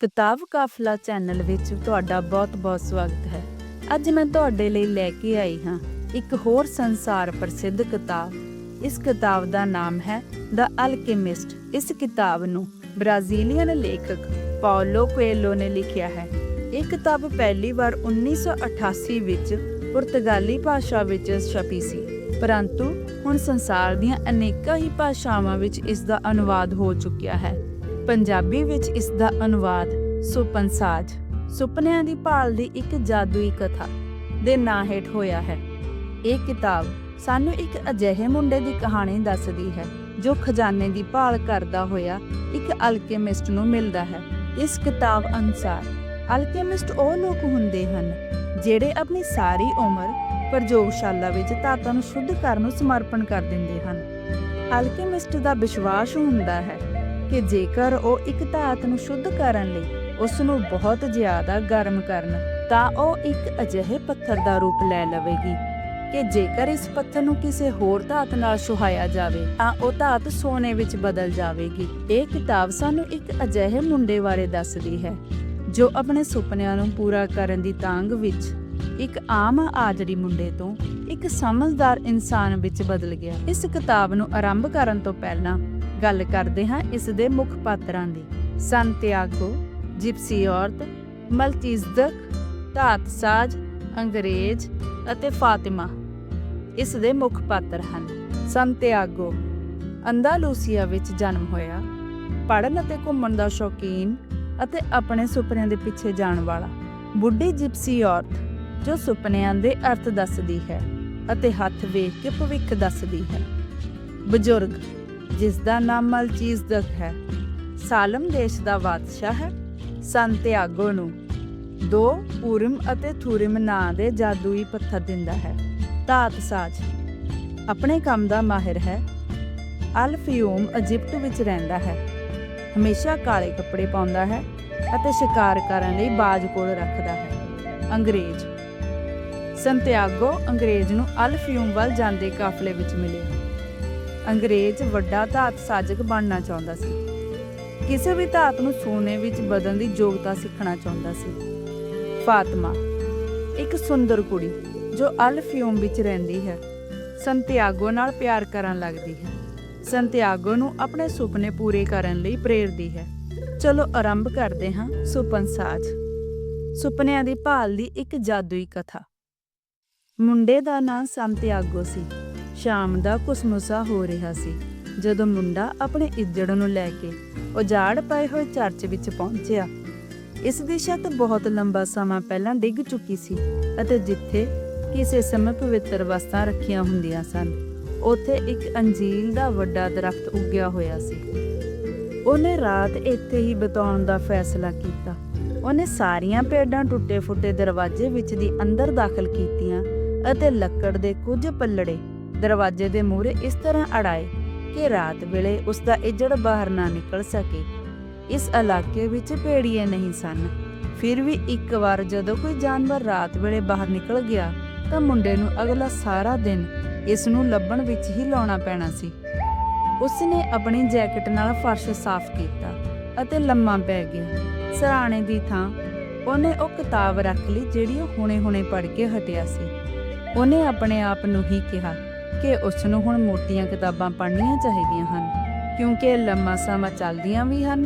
ਕਿਤਾਬ ਕਾਫਲਾ ਚੈਨਲ ਵਿੱਚ ਤੁਹਾਡਾ ਬਹੁਤ-ਬਹੁਤ ਸਵਾਗਤ ਹੈ। ਅੱਜ ਮੈਂ ਤੁਹਾਡੇ ਲਈ ਲੈ ਕੇ ਆਈ ਹਾਂ ਇੱਕ ਹੋਰ ਸੰਸਾਰ ਪ੍ਰਸਿੱਧ ਕਿਤਾਬ। ਇਸ ਕਿਤਾਬ ਦਾ ਨਾਮ ਹੈ ਦ ਅਲਕੇਮਿਸਟ ਇਸ ਕਿਤਾਬ ਨੂੰ ਬ੍ਰਾਜ਼ੀਲੀਅਨ ਲੇਖਕ ਪਾਓਲੋ ਕੁਏਲੋ ਨੇ ਲਿਖਿਆ ਹੈ। ਇਹ ਕਿਤਾਬ ਪਹਿਲੀ ਵਾਰ 1988 ਵਿੱਚ ਪੁਰਤਗਾਲੀ ਭਾਸ਼ਾ ਵਿੱਚ ਛਪੀ ਸੀ। ਪਰੰਤੂ ਹੁਣ ਸੰਸਾਰ ਦੀਆਂ ਅਨੇਕਾਂ ਹੀ ਭਾਸ਼ਾਵਾਂ ਵਿੱਚ ਇਸ ਦਾ ਅਨੁਵਾਦ ਹੋ ਚੁੱਕਿਆ ਹੈ। ਪੰਜਾਬੀ ਵਿੱਚ ਇਸ ਦਾ ਅਨੁਵਾਦ ਸੁਪਨ ਸਾਜ ਸੁਪਨਿਆਂ ਦੀ ਭਾਲ ਦੀ ਇੱਕ ਜਾਦੂਈ ਕਥਾ ਦੇ ਨਾਂ ਹੇਠ ਹੋਇਆ ਹੈ। ਇਹ ਕਿਤਾਬ ਸਾਨੂੰ ਇੱਕ ਅਜਿਹੇ ਮੁੰਡੇ ਦੀ ਕਹਾਣੀ ਦੱਸਦੀ ਹੈ, ਜੋ ਖਜ਼ਾਨੇ ਦੀ ਭਾਲ ਕਰਦਾ ਹੋਇਆ ਇੱਕ ਅਲਕੇਮਿਸਟ ਨੂੰ ਮਿਲਦਾ ਹੈ। ਇਸ ਕਿਤਾਬ ਅਨੁਸਾਰ ਅਲਕੇਮਿਸਟ ਉਹ ਲੋਕ ਹੁੰਦੇ ਹਨ, ਜਿਹੜੇ ਆਪਣੀ ਸਾਰੀ ਉਮਰ ਪ੍ਰਯੋਗਸ਼ਾਲਾ ਵਿੱਚ ਧਾਤਾਂ ਨੂੰ ਸ਼ੁੱਧ ਕਰਨ ਨੂੰ ਸਮਰਪਣ ਕਰ ਦਿੰਦੇ ਹਨ। ਅਲਕੇਮਿਸਟ ਦਾ ਵਿਸ਼ਵਾਸ ਹੁੰਦਾ ਹੈ ਕਿ ਜੇਕਰ ਉਹ ਇੱਕ ਧਾਤ ਨੂੰ ਸ਼ੁੱਧ ਕਰਨ ਲਈ ਉਸ ਨੂੰ ਬਹੁਤ ਜ਼ਿਆਦਾ ਗਰਮ ਕਰਨ, ਤਾਂ ਉਹ ਇੱਕ ਅਜਿਹੇ ਪੱਥਰ ਦਾ ਰੂਪ ਲੈ ਲਵੇਗੀ ਕਿ ਜੇਕਰ ਇਸ ਪੱਥਰ ਨੂੰ ਕਿਸੇ ਹੋਰ ਧਾਤ ਨਾਲ ਸੁਹਾਇਆ ਜਾਵੇ, ਤਾਂ ਉਹ ਧਾਤ ਸੋਨੇ ਵਿੱਚ ਬਦਲ ਜਾਵੇਗੀ। ਇਹ ਕਿਤਾਬ ਸਾਨੂੰ ਇੱਕ ਅਜਿਹੇ ਮੁੰਡੇ ਬਾਰੇ ਦੱਸਦੀ ਹੈ, ਜੋ ਆਪਣੇ ਸੁਪਨਿਆਂ ਨੂੰ ਪੂਰਾ ਕਰਨ ਦੀ ਤਾਂਗ ਵਿੱਚ ਇੱਕ ਆਮ ਆਜੜੀ ਮੁੰਡੇ ਤੋਂ ਇੱਕ ਸਮਝਦਾਰ ਇਨਸਾਨ ਵਿੱਚ ਬਦਲ ਗਿਆ। ਇਸ ਕਿਤਾਬ ਨੂੰ ਆਰੰਭ ਕਰਨ ਤੋਂ ਪਹਿਲਾਂ ਗੱਲ ਕਰਦੇ ਹਾਂ ਇਸ ਦੇ ਮੁੱਖ ਪਾਤਰਾਂ ਦੀ। ਸੰਤਿਆਗੋ ਜਿਪਸੀ ਔਰਤ ਮਲਚੀਜ਼ਦਕ ਧਾਤ ਅੰਗਰੇਜ਼ ਅਤੇ ਫਾਤਿਮਾ। ਇਸ ਦੇ ਮੁੱਖ ਪਾਤਰ ਹਨ। ਸੰਤਿਆਗੋ ਅੰਦਾਲੂਸੀਆ ਵਿੱਚ ਜਨਮ ਹੋਇਆ, ਪੜ੍ਹਨ ਅਤੇ ਘੁੰਮਣ ਦਾ ਸ਼ੌਕੀਨ ਅਤੇ ਆਪਣੇ ਸੁਪਨਿਆਂ ਦੇ ਪਿੱਛੇ ਜਾਣ ਵਾਲਾ। ਬੁੱਢੀ ਜਿਪਸੀ ਔਰਤ, ਜੋ ਸੁਪਨਿਆਂ ਦੇ ਅਰਥ ਦੱਸਦੀ ਹੈ ਅਤੇ ਹੱਥ ਵੇਖ ਕੇ ਭਵਿੱਖ ਦੱਸਦੀ ਹੈ। ਬਜ਼ੁਰਗ ਜਿਸ ਦਾ ਨਾਮ ਮਲਚੀਜ਼ਦਕ ਹੈ। ਸਾਲਮ ਦੇਸ਼ ਦਾ ਬਾਦਸ਼ਾਹ ਹੈ ਸੰਤਿਆਗੋ ਨੂੰ। ਦੋ ਪੂਰਮ ਅਤੇ ਥੂਰਿਮ ਨਾਂ ਦੇ ਜਾਦੂਈ ਪੱਥਰ ਦਿੰਦਾ ਹੈ, ਧਾਤ ਸਾਜ। ਆਪਣੇ ਕੰਮ ਦਾ ਮਾਹਿਰ ਹੈ। ਅਲਫਿਊਮ ਇਜਿਪਟ ਵਿੱਚ ਰਹਿੰਦਾ ਹੈ। ਹਮੇਸ਼ਾ ਕਾਲੇ ਕੱਪੜੇ ਪਾਉਂਦਾ ਹੈ ਅਤੇ ਸ਼ਿਕਾਰ ਕਰਨ ਲਈ ਬਾਜ ਕੋਲ ਰੱਖਦਾ ਹੈ। ਅੰਗਰੇਜ਼। ਸੰਤਿਆਗੋ ਅੰਗਰੇਜ਼ ਨੂੰ ਅਲਫਿਊਮ ਵੱਲ ਜਾਂਦੇ ਕਾਫਲੇ ਵਿੱਚ ਮਿਲੇ। ਅੰਗਰੇਜ਼ ਵੱਡਾ ਧਾਤ ਸਾਜਕ ਬਣਨਾ ਚਾਹੁੰਦਾ ਸੀ। ਕਿਸੇ ਵੀ ਧਾਤ ਨੂੰ ਸੋਨੇ ਵਿੱਚ ਬਦਲਣ ਦੀ ਯੋਗਤਾ ਸਿੱਖਣਾ ਚਾਹੁੰਦਾ ਸੀ। ਫਾਤਮਾ, ਇੱਕ ਸੁੰਦਰ ਕੁੜੀ ਜੋ ਅਲਫਿਊਮ ਵਿੱਚ ਰਹਿੰਦੀ ਹੈ। ਸੰਤਿਆਗੋ ਨਾਲ ਪਿਆਰ ਕਰਨ ਲੱਗਦੀ ਹੈ। ਸੰਤਿਆਗੋ ਨੂੰ ਆਪਣੇ ਸੁਪਨੇ ਪੂਰੇ ਕਰਨ ਲਈ ਪ੍ਰੇਰਦੀ ਹੈ। ਚਲੋ ਆਰੰਭ ਕਰਦੇ ਹਾਂ ਸੁਪਨ ਸਾਜ। ਸੁਪਨਿਆਂ ਦੀ ਭਾਲ ਦੀ ਇੱਕ ਜਾਦੂਈ ਕਥਾ। ਮੁੰਡੇ ਦਾ ਨਾਂ ਸੰਤਿਆਗੋ ਸੀ। ਸ਼ਾਮ ਦਾ ਕੁਸਮੁਸਾ ਹੋ ਰਿਹਾ ਸੀ। ਜਦੋਂ ਮੁੰਡਾ ਆਪਣੇ ਇੱਜੜ ਨੂੰ ਲੈ ਕੇ ਉਜਾੜ ਪਏ ਹੋਏ ਚਰਚ ਵਿੱਚ ਪਹੁੰਚਿਆ, ਇਸ ਦੀ ਛੱਤ ਬਹੁਤ ਲੰਬਾ ਸਮਾਂ ਪਹਿਲਾਂ ਡਿੱਗ ਚੁੱਕੀ ਸੀ ਅਤੇ ਜਿੱਥੇ ਕਿਸੇ ਸਮੇਂ ਪਵਿੱਤਰ ਵਸਤਾਂ ਰੱਖੀਆਂ ਹੁੰਦੀਆਂ ਸਨ, ਉੱਥੇ ਇੱਕ ਅੰਜੀਲ ਦਾ ਵੱਡਾ ਦਰਖਤ ਉੱਗਿਆ ਹੋਇਆ ਸੀ। ਉਹਨੇ ਰਾਤ ਇੱਥੇ ਹੀ ਬਿਤਾਉਣ ਦਾ ਫੈਸਲਾ ਕੀਤਾ। ਉਹਨੇ ਸਾਰੀਆਂ ਪੇਡਾਂ ਟੁੱਟੇ-ਫੁੱਟੇ ਦਰਵਾਜ਼ੇ ਵਿੱਚ ਦੀ ਅੰਦਰ ਦਾਖਲ ਕੀਤੀਆਂ ਅਤੇ ਲੱਕੜ ਦੇ ਕੁਝ ਪੱਲੜੇ ਦਰਵਾਜ਼ੇ ਦੇ ਮੂਹਰੇ ਇਸ ਤਰ੍ਹਾਂ ਅੜਾਏ ਕਿ ਰਾਤ ਵੇਲੇ ਉਸ ਦਾ ਇੱਜੜ ਬਾਹਰ ਨਾ ਨਿਕਲ ਸਕੇ। ਇਸ ਇਲਾਕੇ ਵਿੱਚ ਭੇੜੀਏ ਨਹੀਂ ਸਨ। ਫਿਰ ਵੀ ਇੱਕ ਵਾਰ ਜਦੋਂ ਕੋਈ ਜਾਨਵਰ ਰਾਤ ਵੇਲੇ ਬਾਹਰ ਨਿਕਲ ਗਿਆ, ਤਾਂ ਮੁੰਡੇ ਨੂੰ ਅਗਲਾ ਸਾਰਾ ਦਿਨ ਇਸ ਨੂੰ ਲੱਭਣ ਵਿੱਚ ਹੀ ਲਾਉਣਾ ਪੈਣਾ ਸੀ। ਉਸ ਨੇ ਆਪਣੀ ਜੈਕਟ ਨਾਲ ਫਰਸ਼ ਸਾਫ਼ ਕੀਤਾ ਅਤੇ ਲੰਮਾ ਪੈ ਗਿਆ। ਸਰਾਣੇ ਦੀ ਥਾਂ ਉਹਨੇ ਉਹ ਕਿਤਾਬ ਰੱਖ ਲਈ ਜਿਹੜੀ ਉਹ ਹੁਣੇ-ਹੁਣੇ ਪੜ੍ਹ ਕੇ ਹਟਿਆ ਸੀ। ਉਹਨੇ ਆਪਣੇ ਆਪ ਨੂੰ ਹੀ ਕਿਹਾ ਕਿ ਉਸ ਨੂੰ ਹੁਣ ਮੋਟੀਆਂ ਕਿਤਾਬਾਂ ਪੜ੍ਹਨੀਆਂ ਚਾਹੀਦੀਆਂ ਹਨ, ਕਿਉਂਕਿ ਲੰਮਾ ਸਮਾਂ ਚੱਲਦੀਆਂ ਵੀ ਹਨ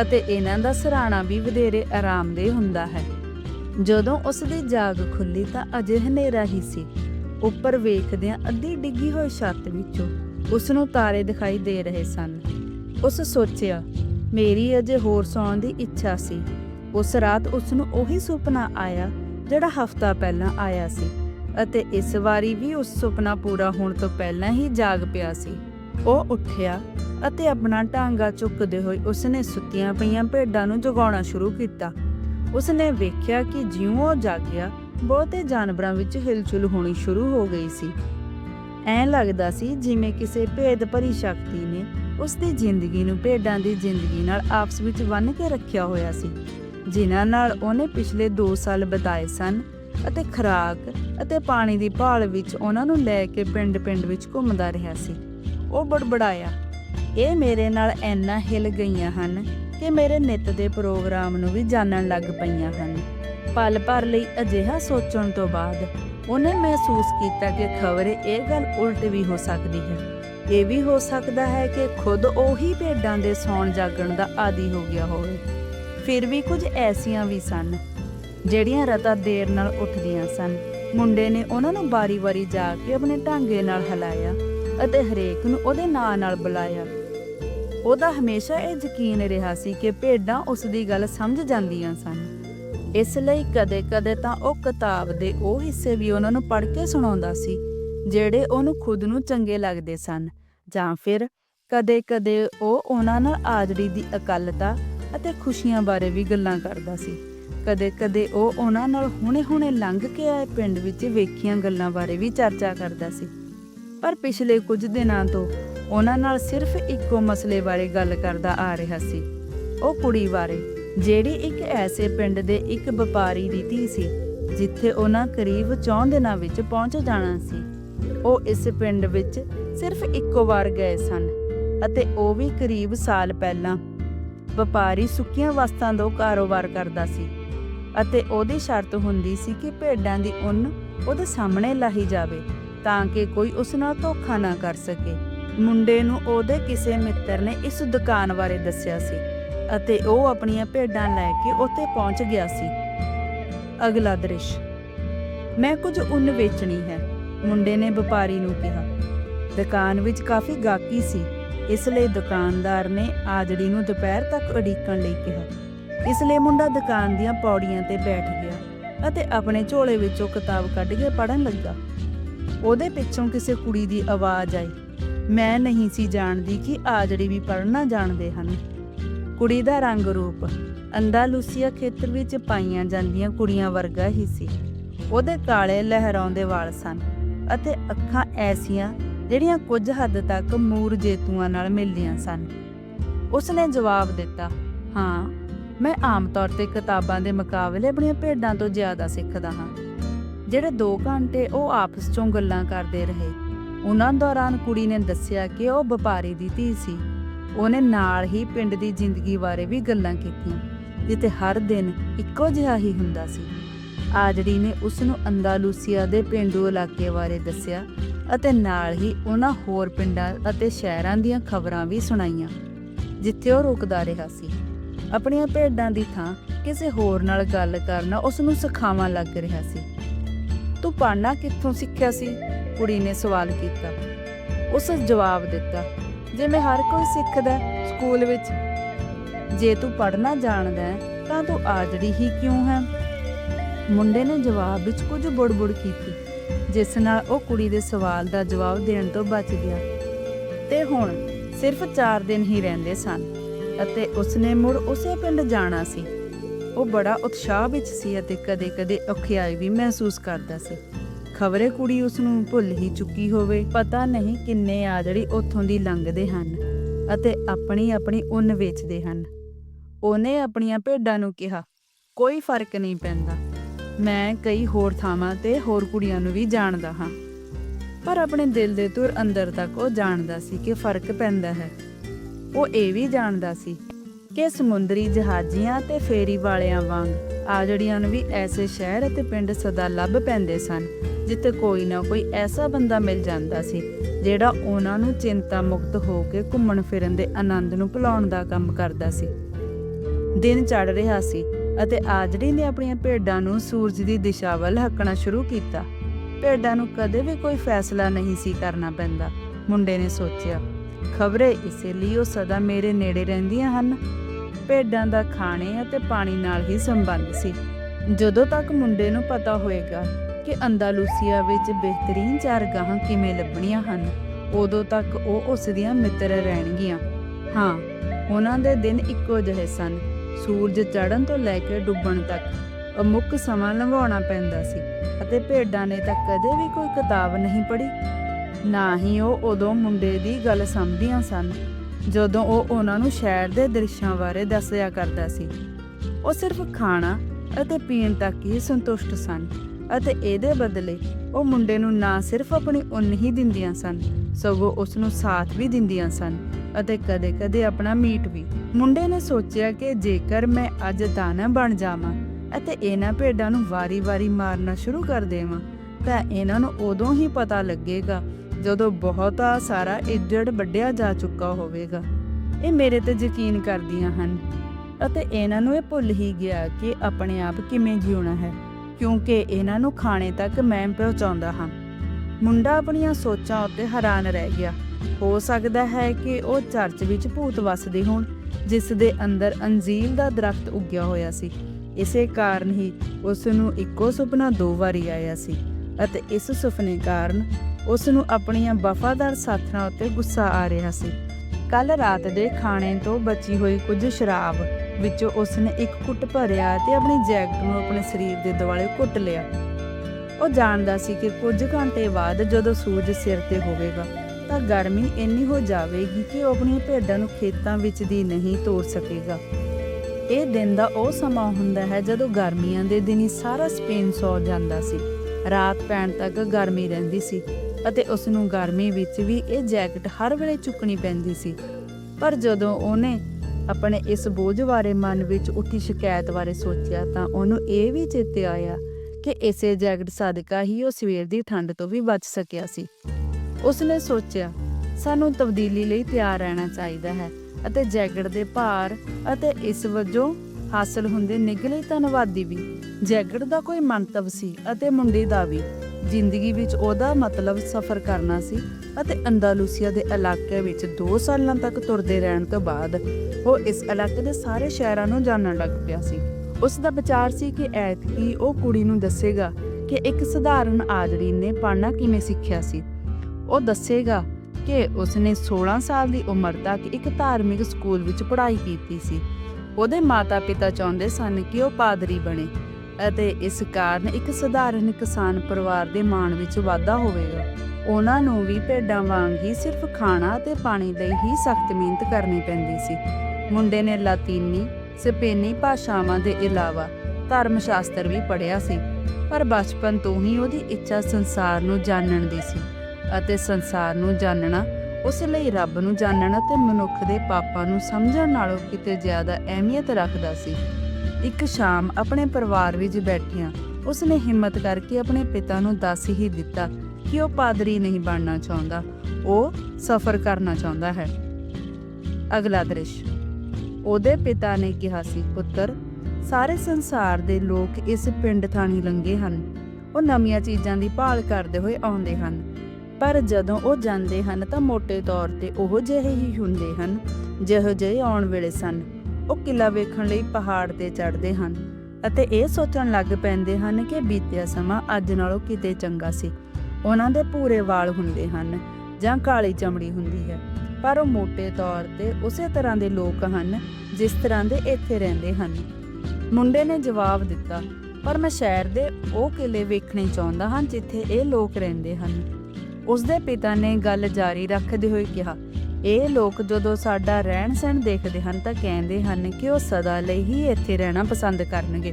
ਅਤੇ ਇਹਨਾਂ ਦਾ ਸਰਾਣਾ ਵੀ ਵਧੇਰੇ ਆਰਾਮਦੇਹ ਹੁੰਦਾ ਹੈ। ਜਦੋਂ ਉਸ ਦੀ ਜਾਗ ਖੁੱਲੀ ਤਾਂ ਅਜੇ ਹਨੇਰਾ ਹੀ ਸੀ। ਉੱਪਰ ਵੇਖਦਿਆਂ ਅੱਧੀ ਡਿੱਗੀ ਹੋਈ ਛੱਤ ਵਿੱਚੋਂ ਉਸ ਨੂੰ ਤਾਰੇ ਦਿਖਾਈ ਦੇ ਰਹੇ ਸਨ। ਉਸ ਸੋਚਿਆ, ਮੇਰੀ ਅਜੇ ਹੋਰ ਸੌਣ ਦੀ ਇੱਛਾ ਸੀ। ਉਸ ਰਾਤ ਉਸ ਨੂੰ ਉਹੀ ਸੁਪਨਾ ਆਇਆ, ਜਿਹੜਾ ਹਫ਼ਤਾ ਪਹਿਲਾਂ ਆਇਆ ਸੀ। ਅਤੇ ਇਸ ਵਾਰੀ ਵੀ ਉਸ ਸੁਪਨਾ ਪੂਰਾ ਹੋਣ ਤੋਂ ਪਹਿਲਾਂ ਹੀ ਜਾਗ ਪਿਆ ਸੀ। ਉਹ ਉੱਠਿਆ ਅਤੇ ਆਪਣਾ ਟਾਂਗਾ ਚੁੱਕਦੇ ਹੋਏ ਉਸਨੇ ਸੁੱਤੀਆਂ ਪਈਆਂ ਭੇਡਾਂ ਨੂੰ ਜਗਾਉਣਾ ਸ਼ੁਰੂ ਕੀਤਾ। ਉਸਨੇ ਵੇਖਿਆ ਕਿ ਜਿਉਂ ਉਹ ਜਾਗਿਆ, ਬਹੁਤੇ ਜਾਨਵਰਾਂ ਵਿੱਚ ਹਿਲਚੁਲ ਹੋਣੀ ਸ਼ੁਰੂ ਹੋ ਗਈ ਸੀ। ਐਂ ਲੱਗਦਾ ਸੀ ਜਿਵੇਂ ਕਿਸੇ ਭੇਦ ਭਰੀ ਸ਼ਕਤੀ ਨੇ ਉਸ ਦੀ ਜ਼ਿੰਦਗੀ ਨੂੰ ਭੇਡਾਂ ਦੀ ਜ਼ਿੰਦਗੀ ਨਾਲ ਆਪਸ ਵਿੱਚ ਬੰਨ੍ਹ ਕੇ ਰੱਖਿਆ ਹੋਇਆ ਸੀ। ਜਿਨ੍ਹਾਂ ਨਾਲ ਉਹਨੇ ਪਿਛਲੇ 2 ਸਾਲ ਬਿਤਾਏ ਸਨ ਅਤੇ ਖੁਰਾਕ ਅਤੇ ਪਾਣੀ ਦੀ ਭਾਲ ਵਿੱਚ ਉਹਨਾਂ ਨੂੰ ਲੈ ਕੇ ਪਿੰਡ-ਪਿੰਡ ਵਿੱਚ ਘੁੰਮਦਾ ਰਿਹਾ ਸੀ। ਉਹ ਬੜਬੜਾਇਆ, ਇਹ ਮੇਰੇ ਨਾਲ ਇੰਨਾ ਹਿਲ ਗਈਆਂ ਹਨ ਕਿ ਮੇਰੇ ਨਿੱਤ ਦੇ ਪ੍ਰੋਗਰਾਮ ਨੂੰ ਵੀ ਜਾਣਨ ਲੱਗ ਪਈਆਂ ਹਨ। ਪਲ ਭਰ ਲਈ ਅਜਿਹਾ ਸੋਚਣ ਤੋਂ ਬਾਅਦ ਉਹਨੇ ਮਹਿਸੂਸ ਕੀਤਾ ਕਿ ਖਬਰੇ ਇਹ ਗੱਲ ਉਲਟ ਵੀ ਹੋ ਸਕਦੀ ਹੈ। ਇਹ ਵੀ ਹੋ ਸਕਦਾ ਹੈ ਕਿ ਖੁਦ ਉਹੀ ਭੇਡਾਂ ਦੇ ਸੌਣ ਜਾਗਣ ਦਾ ਆਦੀ ਹੋ ਗਿਆ ਹੋਵੇ। ਫਿਰ ਵੀ ਕੁਝ ਐਸੀਆਂ ਵੀ ਸਨ ਜਿਹੜੀਆਂ ਰਤਾ ਦੇਰ ਨਾਲ ਉੱਠਦੀਆਂ ਸਨ, ਮੁੰਡੇ ਨੇ ਉਹਨਾਂ ਨੂੰ ਵਾਰੀ-ਵਾਰੀ ਜਾ ਕੇ ਆਪਣੇ ਢਾਂਗੇ ਨਾਲ ਹਿਲਾਇਆ ਅਤੇ ਹਰੇਕ ਨੂੰ ਉਹਦੇ ਨਾਂ ਨਾਲ ਬੁਲਾਇਆ। ਉਹਦਾ ਹਮੇਸ਼ਾ ਇਹ ਯਕੀਨ ਰਿਹਾ ਸੀ ਕਿ ਭੇਡਾਂ ਉਸ ਦੀ ਗੱਲ ਸਮਝ ਜਾਂਦੀਆਂ ਸਨ। ਇਸ ਲਈ ਕਦੇ-ਕਦੇ ਤਾਂ ਉਹ ਕਿਤਾਬ ਦੇ ਉਹ ਹਿੱਸੇ ਵੀ ਉਹਨਾਂ ਨੂੰ ਪੜ੍ਹ ਕੇ ਸੁਣਾਉਂਦਾ ਸੀ, ਜਿਹੜੇ ਉਹਨੂੰ ਖੁਦ ਨੂੰ ਚੰਗੇ ਲੱਗਦੇ ਸਨ, ਜਾਂ ਫਿਰ ਕਦੇ-ਕਦੇ ਉਹ ਉਹਨਾਂ ਨਾਲ ਆਜੜੀ ਦੀ ਅਕਲਤਾ ਅਤੇ ਖੁਸ਼ੀਆਂ ਬਾਰੇ ਵੀ ਗੱਲਾਂ ਕਰਦਾ ਸੀ। ਕਦੇ-ਕਦੇ ਉਹ ਉਹਨਾਂ ਨਾਲ ਹੁਣੇ-ਹੁਣੇ ਲੰਘ ਕੇ ਆਏ ਪਿੰਡ ਵਿੱਚ ਵੇਖੀਆਂ ਗੱਲਾਂ ਬਾਰੇ ਵੀ ਚਰਚਾ ਕਰਦਾ ਸੀ। ਪਰ ਪਿਛਲੇ ਕੁਝ ਦਿਨਾਂ ਤੋਂ ਉਹਨਾਂ ਨਾਲ ਸਿਰਫ ਇੱਕੋ ਮਸਲੇ ਬਾਰੇ ਗੱਲ ਕਰਦਾ ਆ ਰਿਹਾ ਸੀ। ਉਹ ਕੁੜੀ ਬਾਰੇ, ਜਿਹੜੀ ਇੱਕ ਐਸੇ ਪਿੰਡ ਦੇ ਇੱਕ ਵਪਾਰੀ ਦੀ ਧੀ ਸੀ, ਜਿੱਥੇ ਉਹਨਾਂ ਕਰੀਬ 4 ਦਿਨਾਂ ਵਿੱਚ ਪਹੁੰਚ ਜਾਣਾ ਸੀ। ਉਹ ਇਸ ਪਿੰਡ ਵਿੱਚ ਸਿਰਫ ਇੱਕੋ ਵਾਰ ਗਏ ਸਨ ਅਤੇ ਉਹ ਵੀ ਕਰੀਬ ਸਾਲ ਪਹਿਲਾਂ। ਵਪਾਰੀ ਸੁੱਕੀਆਂ ਵਸਤਾਂ ਦਾ ਕਾਰੋਬਾਰ ਕਰਦਾ ਸੀ। ਅਤੇ ਉਹਦੀ ਸ਼ਰਤ ਹੁੰਦੀ ਸੀ ਕਿ ਭੇਡਾਂ ਦੀ ਉੱਨ ਉਹਦੇ ਸਾਹਮਣੇ ਲਾਹੀ ਜਾਵੇ ਤਾਂ ਕਿ ਕੋਈ ਉਸ ਨਾਲ ਧੋਖਾ ਨਾ ਕਰ ਸਕੇ। ਮੁੰਡੇ ਨੂੰ ਉਹਦੇ ਕਿਸੇ ਮਿੱਤਰ ਨੇ ਇਸ ਦੁਕਾਨ ਬਾਰੇ ਦੱਸਿਆ ਸੀ ਅਤੇ ਉਹ ਆਪਣੀਆਂ ਭੇਡਾਂ ਲੈ ਕੇ ਉੱਥੇ ਪਹੁੰਚ ਗਿਆ ਸੀ। ਅਗਲਾ ਦ੍ਰਿਸ਼, ਮੈਂ ਕੁਝ ਉੱਨ ਵੇਚਣੀ ਹੈ, ਮੁੰਡੇ ਨੇ ਵਪਾਰੀ ਨੂੰ ਕਿਹਾ। ਦੁਕਾਨ ਵਿੱਚ ਕਾਫੀ ਗਾਹਕੀ ਸੀ, ਇਸ ਲਈ ਦੁਕਾਨਦਾਰ ਨੇ ਆਜੜੀ ਨੂੰ ਦੁਪਹਿਰ ਤੱਕ ਉਡੀਕਣ ਲਈ ਕਿਹਾ। ਇਸ ਲਈ ਮੁੰਡਾ ਦੁਕਾਨ ਦੀਆਂ ਪੌੜੀਆਂ ਤੇ ਬੈਠ ਗਿਆ ਅਤੇ ਆਪਣੇ ਝੋਲੇ ਵਿੱਚੋਂ ਕਿਤਾਬ ਕੱਢ ਕੇ ਪੜਨ ਲੱਗਾ। ਉਹਦੇ ਪਿੱਛੋਂ ਕਿਸੇ ਕੁੜੀ ਦੀ ਆਵਾਜ਼ ਆਈ। ਮੈਂ ਨਹੀਂ ਸੀ ਜਾਣਦੀ ਕਿ ਆਜੜੀ ਵੀ ਪੜ੍ਹਨਾ ਜਾਣਦੇ ਹਨ। ਕੁੜੀ ਦਾ ਰੰਗ ਰੂਪ ਅੰਦਾਲੂਸੀਆ ਖੇਤਰ ਵਿੱਚ ਪਾਈਆਂ ਜਾਂਦੀਆਂ ਕੁੜੀਆਂ ਵਰਗਾ ਹੀ ਸੀ। ਉਹਦੇ ਕਾਲੇ ਲਹਿਰਾਉਂਦੇ ਵਾਲ ਸਨ ਅਤੇ ਅੱਖਾਂ ਐਸੀਆਂ ਜਿਹੜੀਆਂ ਕੁਝ ਹੱਦ ਤੱਕ ਮੂਰ ਜੇਤੂਆਂ ਨਾਲ ਮਿਲਦੀਆਂ ਸਨ। ਉਸਨੇ ਜਵਾਬ ਦਿੱਤਾ, ਹਾਂ ਮੈਂ ਆਮ ਤੌਰ ਤੇ ਕਿਤਾਬਾਂ ਦੇ ਮੁਕਾਬਲੇ ਆਪਣੀਆਂ ਭੇਡਾਂ ਤੋਂ ਜ਼ਿਆਦਾ ਸਿੱਖਦਾ ਹਾਂ। ਜਿਹੜੇ 2 ਘੰਟੇ ਉਹ ਆਪਸ 'ਚੋਂ ਗੱਲਾਂ ਕਰਦੇ ਰਹੇ, ਉਹਨਾਂ ਦੌਰਾਨ ਕੁੜੀ ਨੇ ਦੱਸਿਆ ਕਿ ਉਹ ਵਪਾਰੀ ਦੀ ਧੀ ਸੀ। ਉਹਨੇ ਨਾਲ ਹੀ ਪਿੰਡ ਦੀ ਜ਼ਿੰਦਗੀ ਬਾਰੇ ਵੀ ਗੱਲਾਂ ਕੀਤੀਆਂ, ਜਿੱਥੇ ਹਰ ਦਿਨ ਇੱਕੋ ਜਿਹਾ ਹੀ ਹੁੰਦਾ ਸੀ। ਆਜੜੀ ਨੇ ਉਸ ਨੂੰ ਅੰਦਾਲੂਸੀਆ ਦੇ ਪਿੰਡੂ ਇਲਾਕੇ ਬਾਰੇ ਦੱਸਿਆ ਅਤੇ ਨਾਲ ਹੀ ਉਹਨਾਂ ਹੋਰ ਪਿੰਡਾਂ ਅਤੇ ਸ਼ਹਿਰਾਂ ਦੀਆਂ ਖਬਰਾਂ ਵੀ ਸੁਣਾਈਆਂ, ਜਿੱਥੇ ਉਹ ਰੁਕਦਾ ਰਿਹਾ ਸੀ। ਆਪਣੀਆਂ ਭੇਡਾਂ ਦੀ ਥਾਂ ਕਿਸੇ ਹੋਰ ਨਾਲ ਗੱਲ ਕਰਨਾ ਉਸ ਨੂੰ ਸਿਖਾਵਾਂ ਲੱਗ ਰਿਹਾ ਸੀ। ਤੂੰ ਪੜ੍ਹਨਾ ਕਿੱਥੋਂ ਸਿੱਖਿਆ ਸੀ? ਕੁੜੀ ਨੇ ਸਵਾਲ ਕੀਤਾ। ਉਸ ਜਵਾਬ ਦਿੱਤਾ ਜਿਵੇਂ ਹਰ ਕੋਈ ਸਿੱਖਦਾ ਸਕੂਲ ਵਿੱਚ, ਜੇ ਤੂੰ ਪੜ੍ਹਨਾ ਜਾਣਦਾ ਤਾਂ ਤੂੰ ਆਜੜੀ ਹੀ ਕਿਉਂ ਹੈ? ਮੁੰਡੇ ਨੇ ਜਵਾਬ ਵਿੱਚ ਕੁਝ ਬੁੜਬੁੜ ਕੀਤੀ, ਜਿਸ ਨਾਲ ਉਹ ਕੁੜੀ ਦੇ ਸਵਾਲ ਦਾ ਜਵਾਬ ਦੇਣ ਤੋਂ ਬਚ ਗਿਆ। ਤੇ ਹੁਣ ਸਿਰਫ 4 ਦਿਨ ਹੀ ਰਹਿੰਦੇ ਸਨ। ਅਤੇ ਉਸਨੇ ਮੁੜ ਉਸੇ ਪਿੰਡ ਜਾਣਾ ਸੀ। ਉਹ ਬੜਾ ਉਤਸ਼ਾਹ ਵਿੱਚ ਸੀ ਅਤੇ ਕਦੇ-ਕਦੇ ਔਖਿਆਈ ਵੀ ਮਹਿਸੂਸ ਕਰਦਾ ਸੀ। ਖਬਰੇ ਕੁੜੀ ਉਸ ਨੂੰ ਭੁੱਲ ਹੀ ਚੁੱਕੀ ਹੋਵੇ, ਪਤਾ ਨਹੀਂ ਕਿੰਨੇ ਆਜੜੀ ਉੱਥੋਂ ਦੀ ਲੰਘਦੇ ਹਨ ਅਤੇ ਆਪਣੀ ਆਪਣੀ ਉੱਨ ਵੇਚਦੇ ਹਨ। ਉਹਨੇ ਆਪਣੀਆਂ ਭੇਡਾਂ ਨੂੰ ਕਿਹਾ, ਕੋਈ ਫ਼ਰਕ ਨਹੀਂ ਪੈਂਦਾ। ਮੈਂ ਕਈ ਹੋਰ ਥਾਵਾਂ ਤੇ ਹੋਰ ਕੁੜੀਆਂ ਨੂੰ ਵੀ ਜਾਣਦਾ ਹਾਂ। ਪਰ ਆਪਣੇ ਦਿਲ ਦੇ ਤੁਰ ਅੰਦਰ ਤੱਕ ਉਹ ਜਾਣਦਾ ਸੀ ਕਿ ਫ਼ਰਕ ਪੈਂਦਾ ਹੈ। ਉਹ ਇਹ ਵੀ ਜਾਣਦਾ ਸੀ ਕਿ ਸਮੁੰਦਰੀ ਜਹਾਜ਼ੀਆਂ ਤੇ ਫੇਰੀ ਵਾਲਿਆਂ ਵਾਂਗ ਆਜੜੀਆਂ ਨੂੰ ਵੀ ਐਸੇ ਸ਼ਹਿਰ ਅਤੇ ਪਿੰਡ ਸਦਾ ਲੱਭ ਪੈਂਦੇ ਸਨ, ਜਿੱਥੇ ਕੋਈ ਨਾ ਕੋਈ ਐਸਾ ਬੰਦਾ ਮਿਲ ਜਾਂਦਾ ਸੀ, ਜਿਹੜਾ ਉਹਨਾਂ ਨੂੰ ਚਿੰਤਾ ਮੁਕਤ ਹੋ ਕੇ ਘੁੰਮਣ ਫਿਰਨ ਦੇ ਆਨੰਦ ਨੂੰ ਭੁਲਾਉਣ ਦਾ ਕੰਮ ਕਰਦਾ ਸੀ। ਦਿਨ ਚੜ ਰਿਹਾ ਸੀ ਅਤੇ ਆਜੜੀ ਨੇ ਆਪਣੀਆਂ ਭੇਡਾਂ ਨੂੰ ਸੂਰਜ ਦੀ ਦਿਸ਼ਾ ਵੱਲ ਹੱਕਣਾ ਸ਼ੁਰੂ ਕੀਤਾ। ਭੇਡਾਂ ਨੂੰ ਕਦੇ ਵੀ ਕੋਈ ਫੈਸਲਾ ਨਹੀਂ ਸੀ ਕਰਨਾ ਪੈਂਦਾ, ਮੁੰਡੇ ਨੇ ਸੋਚਿਆ। ਖਬਰੇ ਇਸੇ ਲਈ ਉਹ ਸਦਾ ਮੇਰੇ ਨੇੜੇ ਰਹਿੰਦੀਆਂ ਹਨ। ਭੇਡਾਂ ਦਾ ਖਾਣੇ ਅਤੇ ਪਾਣੀ ਨਾਲ ਹੀ ਸੰਬੰਧ ਸੀ। ਜਦੋਂ ਤੱਕ ਮੁੰਡੇ ਨੂੰ ਪਤਾ ਹੋਏਗਾ ਕਿ ਅੰਦਾਲੂਸੀਆ ਵਿੱਚ ਬਿਹਤਰੀਨ ਚਾਰਗਾਹਾਂ ਕਿਵੇਂ ਲੱਭਣੀਆਂ ਹਨ, ਉਦੋਂ ਤੱਕ ਉਹ ਉਸ ਦੀਆਂ ਮਿੱਤਰ ਰਹਿਣਗੀਆਂ। ਹਾਂ, ਉਹਨਾਂ ਦੇ ਦਿਨ ਇੱਕੋ ਜਿਹੇ ਸਨ। ਸੂਰਜ ਚੜ੍ਹਨ ਤੋਂ ਲੈ ਕੇ ਡੁੱਬਣ ਤੱਕ ਅਮੁੱਕ ਸਮਾਂ ਲੰਘਾਉਣਾ ਪੈਂਦਾ ਸੀ ਅਤੇ ਭੇਡਾਂ ਨੇ ਤਾਂ ਕਦੇ ਵੀ ਕੋਈ ਕਿਤਾਬ ਨਹੀਂ ਪੜ੍ਹੀ। ਨਾ ਹੀ ਉਹ ਉਦੋਂ ਮੁੰਡੇ ਦੀ ਗੱਲ ਸਮਝਦੀਆਂ ਸਨ, ਜਦੋਂ ਉਹ ਉਹਨਾਂ ਨੂੰ ਸ਼ਹਿਰ ਦੇ ਦ੍ਰਿਸ਼ਾਂ ਬਾਰੇ ਦੱਸਿਆ ਕਰਦਾ ਸੀ। ਉਹ ਸਿਰਫ ਖਾਣਾ ਅਤੇ ਪੀਣ ਤੱਕ ਹੀ ਸੰਤੁਸ਼ਟ ਸਨ ਅਤੇ ਇਹਦੇ ਬਦਲੇ ਉਹ ਮੁੰਡੇ ਨੂੰ ਨਾ ਸਿਰਫ ਆਪਣੀ ਉੱਨ ਹੀ ਦਿੰਦੀਆਂ ਸਨ, ਸਗੋਂ ਉਸ ਨੂੰ ਸਾਥ ਵੀ ਦਿੰਦੀਆਂ ਸਨ ਅਤੇ ਕਦੇ-ਕਦੇ ਆਪਣਾ ਮੀਟ ਵੀ। ਮੁੰਡੇ ਨੇ ਸੋਚਿਆ ਕਿ ਜੇਕਰ ਮੈਂ ਅੱਜ ਦਾਣਾ ਬਣ ਜਾਵਾਂ ਅਤੇ ਇਹਨਾਂ ਭੇਡਾਂ ਨੂੰ ਵਾਰੀ-ਵਾਰੀ ਮਾਰਨਾ ਸ਼ੁਰੂ ਕਰ ਦੇਵਾਂ, ਤਾਂ ਇਹਨਾਂ ਨੂੰ ਉਦੋਂ ਹੀ ਪਤਾ ਲੱਗੇਗਾ ਜਦੋਂ ਬਹੁਤਾ ਸਾਰਾ ਇੱਜੜ ਵੱਢਿਆ ਜਾ ਚੁੱਕਾ ਹੋਵੇਗਾ, ਇਹ ਮੇਰੇ ਤੇ ਯਕੀਨ ਕਰਦੀਆਂ ਹਨ। ਅਤੇ ਇਹਨਾਂ ਨੂੰ ਇਹ ਭੁੱਲ ਹੀ ਗਿਆ ਕਿ ਆਪਣੇ ਆਪ ਕਿਵੇਂ ਜਿਉਣਾ ਹੈ, ਕਿਉਂਕਿ ਇਹਨਾਂ ਨੂੰ ਖਾਣੇ ਤੱਕ ਮੈਂ ਪਹੁੰਚਾਉਂਦਾ ਹਾਂ। ਮੁੰਡਾ ਆਪਣੀਆਂ ਸੋਚਾਂ ਉੱਤੇ ਹੈਰਾਨ ਰਹਿ ਗਿਆ। ਹੋ ਸਕਦਾ ਹੈ ਕਿ ਉਹ ਚਰਚ ਵਿੱਚ ਭੂਤ ਵੱਸਦੇ ਹੋਣ, ਜਿਸ ਦੇ ਅੰਦਰ ਅੰਜੀਲ ਦਾ ਦਰਖਤ ਉੱਗਿਆ ਹੋਇਆ ਸੀ। ਇਸੇ ਕਾਰਨ ਹੀ ਉਸ ਨੂੰ ਇੱਕੋ ਸੁਪਨਾ ਦੋ ਵਾਰੀ ਆਇਆ ਸੀ ਅਤੇ ਇਸ ਸੁਪਨੇ ਕਾਰਨ ਉਸ ਨੂੰ ਆਪਣੀਆਂ ਵਫਾਦਾਰ ਸਾਥੀਆਂ ਉੱਤੇ ਗੁੱਸਾ ਆ ਰਿਹਾ ਸੀ। ਕੱਲ ਰਾਤ ਦੇ ਖਾਣੇ ਤੋਂ ਬਚੀ ਹੋਈ ਕੁਝ ਸ਼ਰਾਬ ਵਿੱਚੋਂ ਉਸ ਨੇ ਇੱਕ ਕੁੱਟ ਭਰਿਆ ਤੇ ਆਪਣੀ ਜੈਕਟ ਨੂੰ ਆਪਣੇ ਸਰੀਰ ਦੇ ਦੁਆਲੇ ਘੁੱਟ ਲਿਆ। ਉਹ ਜਾਣਦਾ ਸੀ ਕਿ ਕੁਝ ਘੰਟੇ ਬਾਅਦ ਜਦੋਂ ਸੂਰਜ ਸਿਰ ਤੇ ਹੋਵੇਗਾ, ਤਾਂ ਗਰਮੀ ਇੰਨੀ ਹੋ ਜਾਵੇਗੀ ਕਿ ਉਹ ਆਪਣੀਆਂ ਭੇਡਾਂ ਨੂੰ ਖੇਤਾਂ ਵਿੱਚ ਦੀ ਨਹੀਂ ਤੋਰ ਸਕੇਗਾ। ਇਹ ਦਿਨ ਦਾ ਉਹ ਸਮਾਂ ਹੁੰਦਾ ਹੈ ਜਦੋਂ ਗਰਮੀਆਂ ਦੇ ਦਿਨੀ ਸਾਰਾ ਸਪੇਨ ਸੌ ਜਾਂਦਾ ਸੀ। ਰਾਤ ਪੈਣ ਤੱਕ ਗਰਮੀ ਰਹਿੰਦੀ ਸੀ। ਅਤੇ ਉਸ ਨੂੰ ਗਰਮੀ ਵਿੱਚ ਵੀ ਇਹ ਜੈਕਟ ਹਰ ਵੇਲੇ ਚੁੱਕਣੀ ਪੈਂਦੀ ਸੀ। ਪਰ ਜਦੋਂ ਉਹਨੇ ਆਪਣੇ ਇਸ ਬੋਝ ਬਾਰੇ ਮਨ ਵਿੱਚ ਉੱਠੀ ਸ਼ਿਕਾਇਤ ਬਾਰੇ ਸੋਚਿਆ ਤਾਂ ਉਹਨੂੰ ਇਹ ਵੀ ਚੇਤੇ ਆਇਆ ਕਿ ਇਸੇ ਜੈਕਟ ਸਦਕਾ ਹੀ ਉਹ ਸਵੇਰ ਦੀ ਠੰਡ ਤੋਂ ਵੀ ਬਚ ਸਕਿਆ ਸੀ। ਉਸਨੇ ਸੋਚਿਆ, ਸਾਨੂੰ ਤਬਦੀਲੀ ਲਈ ਤਿਆਰ ਰਹਿਣਾ ਚਾਹੀਦਾ ਹੈ ਅਤੇ ਜੈਕਟ ਦੇ ਭਾਰ ਅਤੇ ਇਸ ਵਜੋਂ ਹਾਸਲ ਹੁੰਦੇ ਨਿਗਲੇ ਧੰਨਵਾਦੀ ਵੀ। ਜੈਕਟ ਦਾ ਕੋਈ ਮੰਤਵ ਸੀ ਅਤੇ ਮੁੰਡੇ ਦਾ ਵੀ। ਜ਼ਿੰਦਗੀ ਵਿੱਚ ਉਹਦਾ ਮਤਲਬ ਸਫ਼ਰ ਕਰਨਾ ਸੀ ਅਤੇ ਅੰਦਾਲੂਸੀਆ ਦੇ ਇਲਾਕੇ ਵਿੱਚ 2 ਸਾਲਾਂ ਤੱਕ ਤੁਰਦੇ ਰਹਿਣ ਤੋਂ ਬਾਅਦ ਉਹ ਇਸ ਇਲਾਕੇ ਦੇ ਸਾਰੇ ਸ਼ਹਿਰਾਂ ਨੂੰ ਜਾਣਨ ਲੱਗ ਪਿਆ ਸੀ। ਉਸ ਦਾ ਵਿਚਾਰ ਸੀ ਕਿ ਐਤਕੀ ਉਹ ਕੁੜੀ ਨੂੰ ਦੱਸੇਗਾ ਕਿ ਇੱਕ ਸਧਾਰਨ ਆਦਰੀ ਨੇ ਪੜ੍ਹਨਾ ਕਿਵੇਂ ਸਿੱਖਿਆ ਸੀ। ਉਹ ਦੱਸੇਗਾ ਕਿ ਉਸਨੇ 16 ਸਾਲ ਦੀ ਉਮਰ ਤੱਕ ਇੱਕ ਧਾਰਮਿਕ ਸਕੂਲ ਵਿੱਚ ਪੜ੍ਹਾਈ ਕੀਤੀ ਸੀ। ਉਹਦੇ ਮਾਤਾ-ਪਿਤਾ ਚਾਹੁੰਦੇ ਸਨ ਕਿ ਉਹ ਪਾਦਰੀ ਬਣੇ। ਅਤੇ ਇਸ ਕਾਰਨ ਇੱਕ ਸਧਾਰਨ ਕਿਸਾਨ ਪਰਿਵਾਰ ਦੇ ਮਾਣ ਵਿੱਚ ਵਾਧਾ ਹੋਵੇਗਾ। ਉਹਨਾਂ ਨੂੰ ਵੀ ਭੇਡਾਂ ਵਾਂਗ ਹੀ ਸਿਰਫ ਖਾਣਾ ਅਤੇ ਪਾਣੀ ਲਈ ਹੀ ਸਖਤ ਮਿਹਨਤ ਕਰਨੀ ਪੈਂਦੀ ਸੀ। ਮੁੰਡੇ ਨੇ ਲਾਤੀਨੀ, ਸਪੇਨੀ ਭਾਸ਼ਾਵਾਂ ਦੇ ਇਲਾਵਾ ਧਰਮ ਸ਼ਾਸਤਰ ਵੀ ਪੜ੍ਹਿਆ ਸੀ, ਪਰ ਬਚਪਨ ਤੋਂ ਹੀ ਉਹਦੀ ਇੱਛਾ ਸੰਸਾਰ ਨੂੰ ਜਾਣਨ ਦੀ ਸੀ ਅਤੇ ਸੰਸਾਰ ਨੂੰ ਜਾਣਨਾ, ਉਸ ਲਈ ਰੱਬ ਨੂੰ ਜਾਣਨ ਅਤੇ ਮਨੁੱਖ ਦੇ ਪਾਪਾਂ ਨੂੰ ਸਮਝਣ ਨਾਲੋਂ ਕਿਤੇ ਜ਼ਿਆਦਾ ਅਹਿਮੀਅਤ ਰੱਖਦਾ ਸੀ। ਇੱਕ ਸ਼ਾਮ ਆਪਣੇ ਪਰਿਵਾਰ ਵਿੱਚ ਬੈਠਿਆਂ, ਉਸਨੇ ਹਿੰਮਤ ਕਰਕੇ ਆਪਣੇ ਪਿਤਾ ਨੂੰ ਦੱਸ ਹੀ ਦਿੱਤਾ ਕਿ ਉਹ ਪਾਦਰੀ ਨਹੀਂ ਬਣਨਾ ਚਾਹੁੰਦਾ, ਉਹ ਸਫ਼ਰ ਕਰਨਾ ਚਾਹੁੰਦਾ ਹੈ। ਅਗਲਾ ਦ੍ਰਿਸ਼। ਉਹਦੇ ਪਿਤਾ ਨੇ ਕਿਹਾ ਸੀ, ਪੁੱਤਰ, ਸਾਰੇ ਸੰਸਾਰ ਦੇ ਲੋਕ ਇਸ ਪਿੰਡ ਥਾਣੀ ਲੰਗੇ ਹਨ। ਉਹ ਨਵੀਆਂ ਚੀਜ਼ਾਂ ਦੀ ਭਾਲ ਕਰਦੇ ਹੋਏ ਆਉਂਦੇ ਹਨ। ਪਰ ਜਦੋਂ ਉਹ ਜਾਂਦੇ ਹਨ ਤਾਂ ਮੋٹے ਤੌਰ ਤੇ ਉਹ ਜਿਹੇ ਹੀ ਹੁੰਦੇ ਹਨ, ਜਿਹੋ ਜਿਹੇ ਆਉਣ ਵੇਲੇ ਸਨ। ਉਹ ਕਿਲਾ ਵੇਖਣ ਲਈ ਪਹਾੜ ਤੇ ਚੜ੍ਹਦੇ ਹਨ ਅਤੇ ਇਹ ਸੋਚਣ ਲੱਗ ਪੈਂਦੇ ਹਨ ਕਿ ਬੀਤਿਆ ਸਮਾਂ ਅੱਜ ਨਾਲੋਂ ਕਿਤੇ ਚੰਗਾ ਸੀ। ਉਹਨਾਂ ਦੇ ਪੂਰੇ ਵਾਲ ਹੁੰਦੇ ਹਨ ਜਾਂ ਕਾਲੀ ਚਮੜੀ ਹੁੰਦੀ ਹੈ, ਪਰ ਉਹ ਮੋٹے ਤੌਰ ਤੇ ਉਸੇ ਤਰ੍ਹਾਂ ਦੇ ਲੋਕ ਹਨ ਜਿਸ ਤਰ੍ਹਾਂ ਦੇ ਇੱਥੇ ਰਹਿੰਦੇ ਹਨ। ਮੁੰਡੇ ਨੇ ਜਵਾਬ ਦਿੱਤਾ, ਪਰ ਮੈਂ ਸ਼ਹਿਰ ਦੇ ਉਹ ਕਿਲੇ ਵੇਖਣੇ ਚਾਹੁੰਦਾ ਹਾਂ ਜਿੱਥੇ ਇਹ ਲੋਕ ਰਹਿੰਦੇ ਹਨ। ਉਸਦੇ ਪਿਤਾ ਨੇ ਗੱਲ ਜਾਰੀ ਰੱਖਦੇ ਹੋਏ ਕਿਹਾ ਇਹ ਲੋਕ ਜਦੋਂ ਸਾਡਾ ਰਹਿਣ ਸਹਿਣ ਦੇਖਦੇ ਹਨ ਤਾਂ ਕਹਿੰਦੇ ਹਨ ਕਿ ਉਹ ਸਦਾ ਲਈ ਹੀ ਇੱਥੇ ਰਹਿਣਾ ਪਸੰਦ ਕਰਨਗੇ।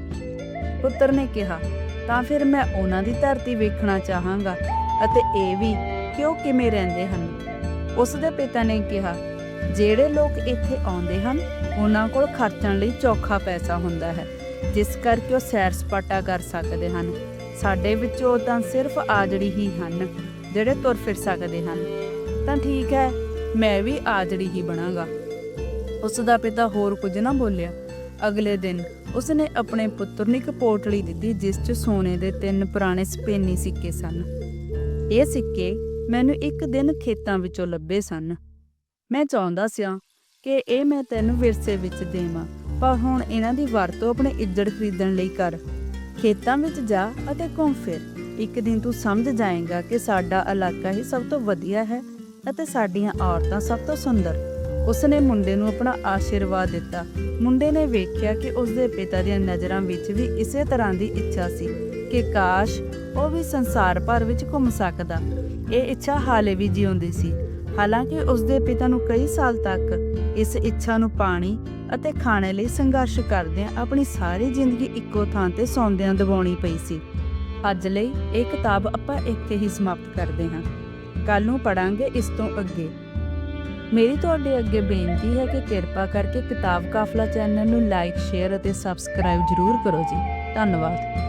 ਪੁੱਤਰ ਨੇ ਕਿਹਾ, ਤਾਂ ਫਿਰ ਮੈਂ ਉਹਨਾਂ ਦੀ ਧਰਤੀ ਵੇਖਣਾ ਚਾਹਾਂਗਾ ਅਤੇ ਇਹ ਵੀ ਕਿ ਉਹ ਕਿਵੇਂ ਰਹਿੰਦੇ ਹਨ? ਉਸ ਦੇ ਪਿਤਾ ਨੇ ਕਿਹਾ, ਜਿਹੜੇ ਲੋਕ ਇੱਥੇ ਆਉਂਦੇ ਹਨ, ਉਹਨਾਂ ਕੋਲ ਖਰਚਣ ਲਈ ਚੌਖਾ ਪੈਸਾ ਹੁੰਦਾ ਹੈ, ਜਿਸ ਕਰਕੇ ਉਹ ਸੈਰ ਸਪਾਟਾ ਕਰ ਸਕਦੇ ਹਨ। ਸਾਡੇ ਵਿੱਚੋਂ ਤਾਂ ਸਿਰਫ ਆਜੜੀ ਹੀ ਹਨ, ਜਿਹੜੇ ਤੁਰ ਫਿਰ ਸਕਦੇ ਹਨ। ਤਾਂ ਠੀਕ ਹੈ ਮੈਂ ਵੀ ਆਜੜੀ ਹੀ ਬਣਾਂਗਾ। ਉਸ ਦਾ ਪਿਤਾ ਹੋਰ ਕੁਝ ਨਾ ਬੋਲਿਆ। ਅਗਲੇ ਦਿਨ ਉਸਨੇ ਆਪਣੇ ਪੁੱਤਰ ਨੂੰ ਇੱਕ ਪੋਟਲੀ ਦਿੱਤੀ, ਜਿਸ 'ਚ ਸੋਨੇ ਦੇ ਤਿੰਨ ਪੁਰਾਣੇ ਸਪੇਨੀ ਸਿੱਕੇ ਸਨ। ਇਹ ਸਿੱਕੇ ਮੈਨੂੰ ਇੱਕ ਦਿਨ ਖੇਤਾਂ ਵਿੱਚੋਂ ਲੱਭੇ ਸਨ। ਮੈਂ ਚਾਹੁੰਦਾ ਸੀ ਕਿ ਇਹ ਮੈਂ ਤੈਨੂੰ ਵਿਰਸੇ ਵਿੱਚ ਦੇਵਾਂ, ਪਰ ਹੁਣ ਇਹਨਾਂ ਦੀ ਵਰਤੋਂ ਆਪਣੇ ਇੱਜੜ ਖਰੀਦਣ ਲਈ ਕਰ। ਖੇਤਾਂ ਵਿੱਚ ਜਾ ਅਤੇ ਘੁੰਮ ਫਿਰ। ਇੱਕ ਦਿਨ ਤੂੰ ਸਮਝ ਜਾਏਗਾ ਕਿ ਸਾਡਾ ਇਲਾਕਾ ਹੀ ਸਭ ਤੋਂ ਵਧੀਆ ਹੈ। ਅਤੇ ਸਾਡੀਆਂ ਔਰਤਾਂ ਸਭ ਤੋਂ ਸੁੰਦਰ। ਉਸਨੇ ਮੁੰਡੇ ਨੂੰ ਆਪਣਾ ਆਸ਼ੀਰਵਾਦ ਦਿੱਤਾ। ਮੁੰਡੇ ਨੇ ਵੇਖਿਆ ਕਿ ਉਸਦੇ ਪਿਤਾ ਦੀਆਂ ਨਜ਼ਰਾਂ ਵਿੱਚ ਵੀ ਇਸੇ ਤਰ੍ਹਾਂ ਦੀ ਇੱਛਾ ਸੀ ਕਿ ਕਾਸ਼ ਉਹ ਵੀ ਸੰਸਾਰ ਭਰ ਵਿੱਚ ਘੁੰਮ ਸਕਦਾ। ਇਹ ਇੱਛਾ ਹਾਲੇ ਵੀ ਜਿਉਂਦੀ ਸੀ। ਹਾਲਾਂਕਿ ਉਸਦੇ ਪਿਤਾ ਨੂੰ ਕਈ ਸਾਲ ਤੱਕ ਇਸ ਇੱਛਾ ਨੂੰ ਪਾਣੀ ਅਤੇ ਖਾਣੇ ਲਈ ਸੰਘਰਸ਼ ਕਰਦਿਆਂ ਆਪਣੀ ਸਾਰੀ ਜ਼ਿੰਦਗੀ ਇੱਕੋ ਥਾਂ ਤੇ ਸੌਂਦਿਆਂ ਦਬਾਉਣੀ ਪਈ ਸੀ। ਅੱਜ ਲਈ ਇਹ ਕਿਤਾਬ ਆਪਾਂ ਇੱਥੇ ਹੀ ਸਮਾਪਤ ਕਰਦੇ ਹਾਂ। ਕੱਲ ਨੂੰ ਪੜਾਂਗੇ ਇਸ ਤੋਂ ਅੱਗੇ। ਮੇਰੀ ਤੁਹਾਡੇ ਅੱਗੇ ਬੇਨਤੀ ਹੈ ਕਿ ਕਿਰਪਾ ਕਰਕੇ ਕਿਤਾਬ ਕਾਫਲਾ ਚੈਨਲ ਨੂੰ ਲਾਈਕ ਸ਼ੇਅਰ ਅਤੇ ਸਬਸਕ੍ਰਾਈਬ ਜ਼ਰੂਰ ਕਰੋ ਜੀ। ਧੰਨਵਾਦ।